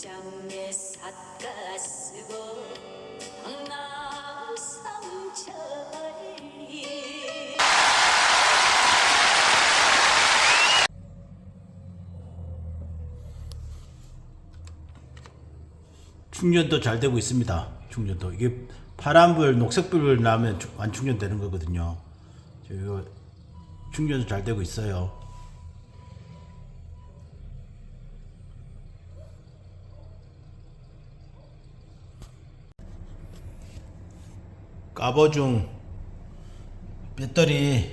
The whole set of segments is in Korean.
장내 삿가 쓰고 충전도 잘 되고 있습니다. 충전도 이게 파란불, 녹색불 나면 주- 안 충전되는 거거든요. 저 이거 충전도 잘 되고 있어요. 까버중 배터리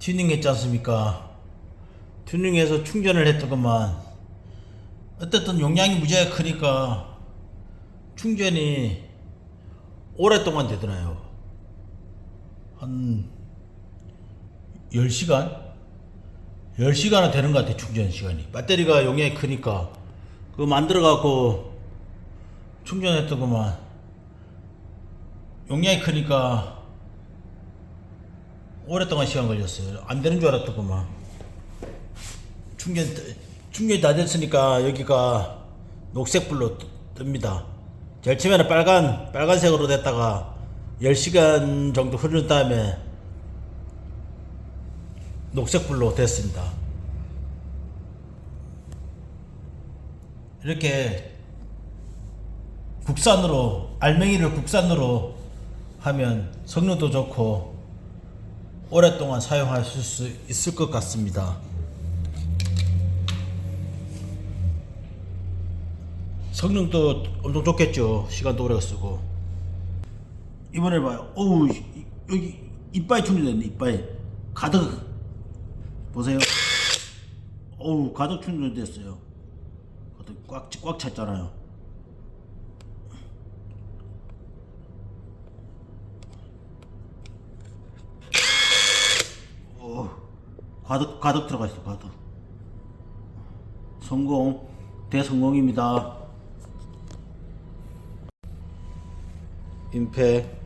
튜닝 했지 않습니까? 튜닝해서 충전을 했더구만 어쨌든 용량이 무지하게 크니까 충전이 오랫동안 되더라요. 한 10시간? 10시간은 되는 것 같아, 충전 시간이. 배터리가 용량이 크니까. 그거 만들어갖고 충전했더구만. 용량이 크니까 오랫동안 시간 걸렸어요. 안 되는 줄 알았더구만. 충전 충전이 다 됐으니까 여기가 녹색불로 뜨- 뜹니다. 제일 처음에는 빨간 빨간색으로 됐다가 10시간 정도 흐른 다음에 녹색불로 됐습니다. 이렇게 국산으로 알맹이를 국산으로 하면 성능도 좋고 오랫동안 사용하실 수 있을 것 같습니다. 성능도 엄청 좋겠죠. 시간도 오래 쓰고. 이번에 봐요. 어우, 이- 여기 이빨 충전됐네, 이빨. 가득. 보세요. 어우, 가득 충전됐어요. 가득 꽉, 꽉 찼잖아요. 어, 가득, 가득 들어가 있어, 가득. 성공, 대성공입니다. 임팩